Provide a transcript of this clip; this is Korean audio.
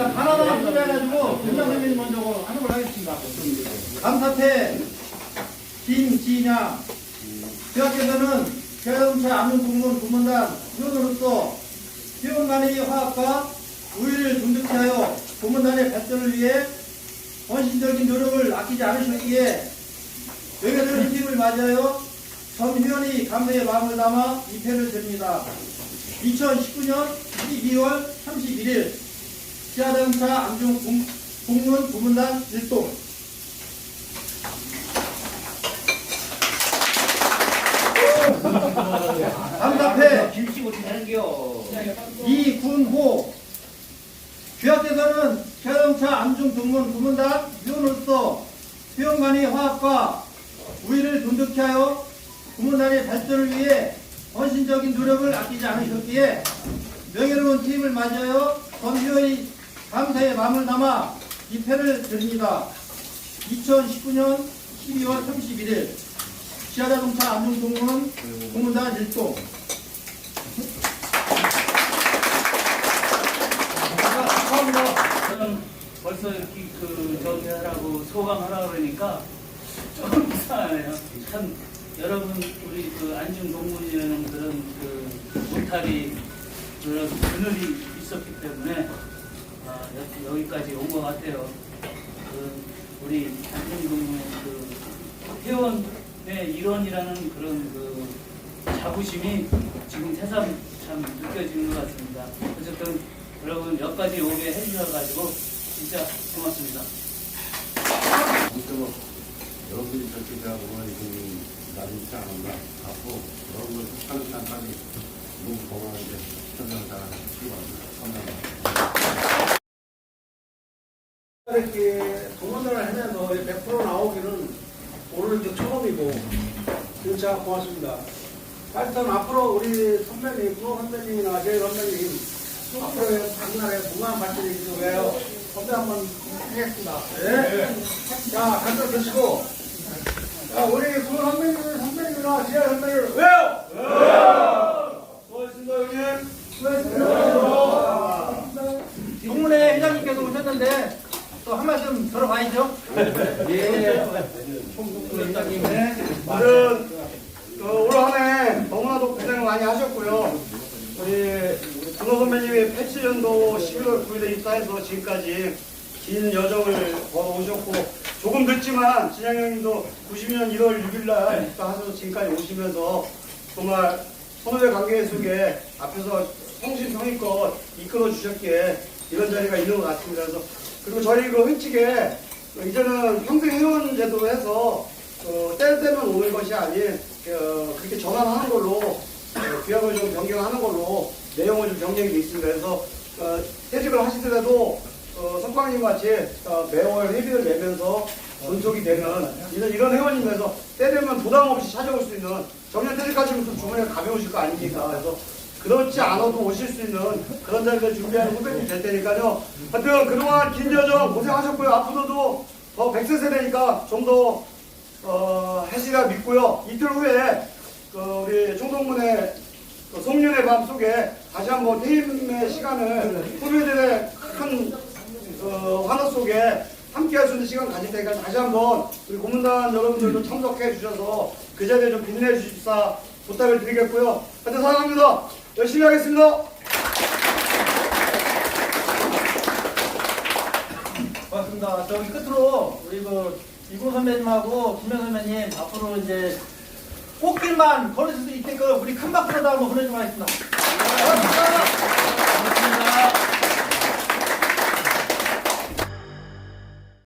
일단 하나만 준비해가지고 김장 선생님 먼저 뭐 하는 걸 하겠습니다. 감사태 김지냐 대학에서는 대동차 안전공무원 부문단 위원으로서 회원만의 화합과 우위를 존중케 하여 부문단의 발전을 위해 헌신적인 노력을 아끼지 않으셨기에 외교적인 힘을 맞이하여 전 위원이 감사의 마음을 담아 입회를 드립니다. 2019년 12월 31일 시아자동차 안중 공- 공무원 부문단 일동 담답해 김치 못해 하는겨. 이군호 귀학대사는 자동차 안중 동문 부문단 위원으로서 수영관의 화학과 우위를 돈독히 하여 부문단의 발전을 위해 헌신적인 노력을 아끼지 않으셨기에 명예로운 팀을 맞이하여 전위원의 감사의 마음을 담아 입회를 드립니다. 2019년 12월 31일 시아자동차 안중동문 부문단 일동 축하합니다. 저는 벌써 이렇게 그 저기 하라고 소감하라 그러니까 좀 이상하네요. 참 여러분 우리 그 안중 동문이라는 그런 그 울타리 그런 그늘이 있었기 때문에 아, 여- 여기까지 온 것 같아요. 그 우리 동문의 그 회원의 일원이라는 그런 그 자부심이 지금 새삼 참 느껴지는 것 같습니다. 어쨌든 여러분 여기까지 오게 해주셔가지고 진짜 고맙습니다. 아무튼 여러분이 저렇게 대하고 이분이 나누지 않았나 하고 그런 걸 차근차근히 너무 건강하게 설명 잘 하시기 바랍니다. 감사합니다. 이렇게 동원을 하면서 100% 나오기는 오늘 이제 처음이고 진짜 고맙습니다. 하여튼 앞으로 우리 선배님, 프로 선배님이나 저희 선배님 앞으로의 당날에 무한 발전이 위하여 선배 한번 하겠습니다. 네. 자, 갖다 드시고 자, 우리 프로 선배님, 선배님이나 지하 선배님 왜요? 왜요? 수고하셨습니다, 형님. 수고하셨습니다. 동문회 회장님께서 오셨는데 또 한 말씀 들어봐야죠. 예. 총국회장님. 오늘 그올 한해 너무나도 고생 많이 하셨고요. 우리 준호 선배님이 87년도 11월 9일에 입사해서 지금까지 긴 여정을 걸어오셨고 조금 늦지만 진양 형님도 90년 1월 6일 날 입사하셔서 지금까지 오시면서 정말 선후배 관계 속에 앞에서 성심성의껏 이끌어 주셨기에 이런 자리가 있는 것 같습니다. 그래서 그리고 저희 그 획칙에 이제는 평생 회원 제도로 해서 어, 때를 때면 오는 것이 아닌 어, 그렇게 전환하는 걸로 어, 규약을 좀 변경하는 걸로 내용을 좀 변경이 돼 있습니다. 그래서 어, 퇴직을 하시더라도 어, 석방님 같이 어, 매월 회비를 내면서 존속이 되는 이런, 이런 회원님에서 때 되면 부담 없이 찾아올 수 있는 정년 퇴직하시면 또 주머니가 가벼우실 거 아닙니까? 그래서 그렇지 않아도 오실 수 있는 그런 자리를 준비하는 후배님 될 테니까요. 하여튼 그동안 긴 여정 고생하셨고요. 앞으로도 더 100세 세대니까 좀더 어, 하시라 믿고요. 이틀 후에 그 우리 총동문의 그 송년의 밤 속에 다시 한번 퇴임의 시간을 후배들의 큰 어, 환호 속에 함께 할 수 있는 시간 가질 테니까 다시 한번 우리 고문단 여러분들도 참석해 주셔서 그 자리에 좀 빛내 주십사 부탁을 드리겠고요. 하여튼 사랑합니다. 열심히 하겠습니다. 고맙습니다. 저기 끝으로 우리 그 이구 선배님하고 김현 선배님 앞으로 이제 꽃길만 걸으실 수 있게끔 우리 큰 박수로 다 한번 보내주고 가겠습니다. 고맙습니다.